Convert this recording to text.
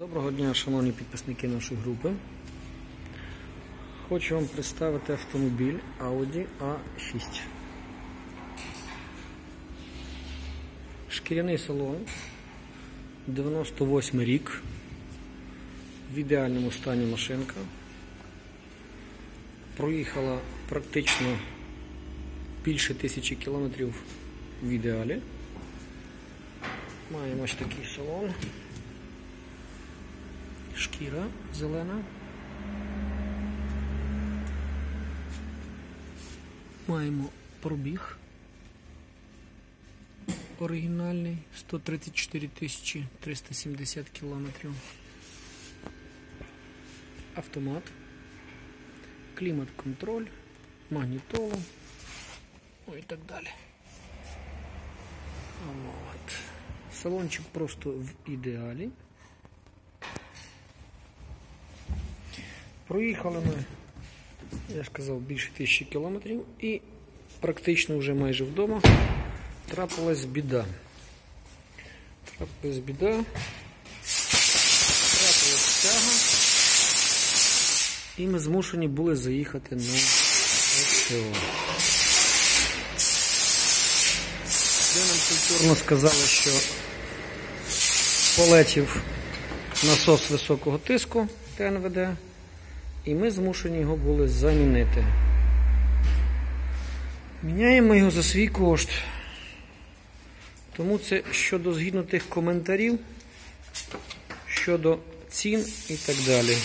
Доброго дня, шановні підписники нашої групи. Хочу вам представити автомобіль Audi A6. Шкіряний салон, 98 рік. В ідеальному стані машинка. Проїхала практично більше тисячі кілометрів в ідеалі. Маємо ось такий салон. Шкіра зелена. Маємо пробіг. Оригінальний 134 тисячі 370 кілометрів. Автомат. Клімат-контроль, магнітолу. Ну і так далі. От. Салончик просто в ідеалі. Проїхали ми, я ж казав, більше тисячі кілометрів і практично вже майже вдома трапилась біда. Трапилась біда, трапилась тяга, і ми змушені були заїхати на СТО. Де нам культурно сказали, що полетів насос високого тиску ТНВД. І ми змушені його були замінити. Міняємо його за свій кошт. Тому це щодо згідно тих коментарів, щодо цін і так далі.